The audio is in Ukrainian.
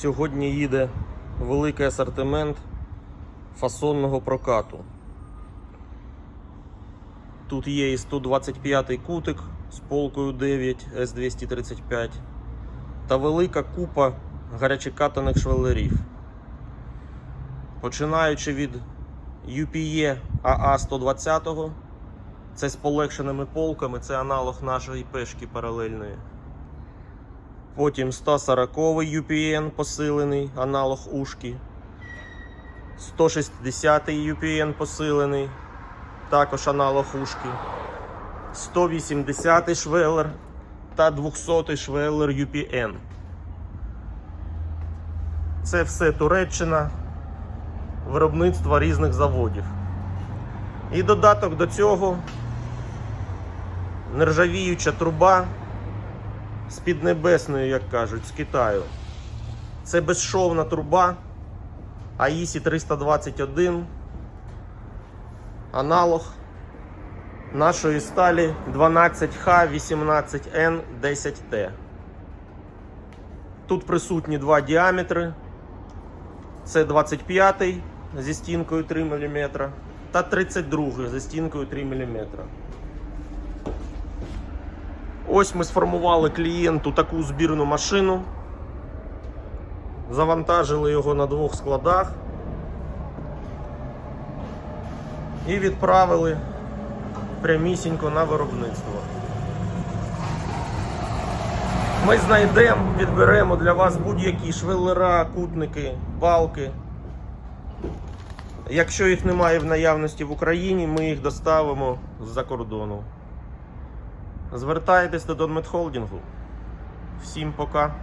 Сьогодні їде великий асортимент фасонного прокату. Тут є і 125 кутик з полкою 9 С235 та велика купа гарячекатаних швелерів. Починаючи від UPE AA 120 це з полегшеними полками, це аналог нашої пешки паралельної. Потім 140 UPN посилений, аналог ушки. 160 UPN посилений, також аналог ушки. 180 швелер та 200 швелер UPN. Це все Туреччина, виробництво різних заводів. І додаток до цього нержавіюча труба з піднебесною, як кажуть, з Китаю. Це безшовна труба АІСі 321, аналог нашої сталі 12Х18Н10Т. Тут присутні два діаметри. Це 25 зі стінкою 3 мм та 32 зі стінкою 3 мм. Ось ми сформували клієнту таку збірну машину. Завантажили його на двох складах і відправили прямісінько на виробництво. Ми знайдемо, відберемо для вас будь-які швеллера, кутники, балки. Якщо їх немає в наявності в Україні, ми їх доставимо з-за кордону. Звертайтесь до Донметхолдингу. Всім пока.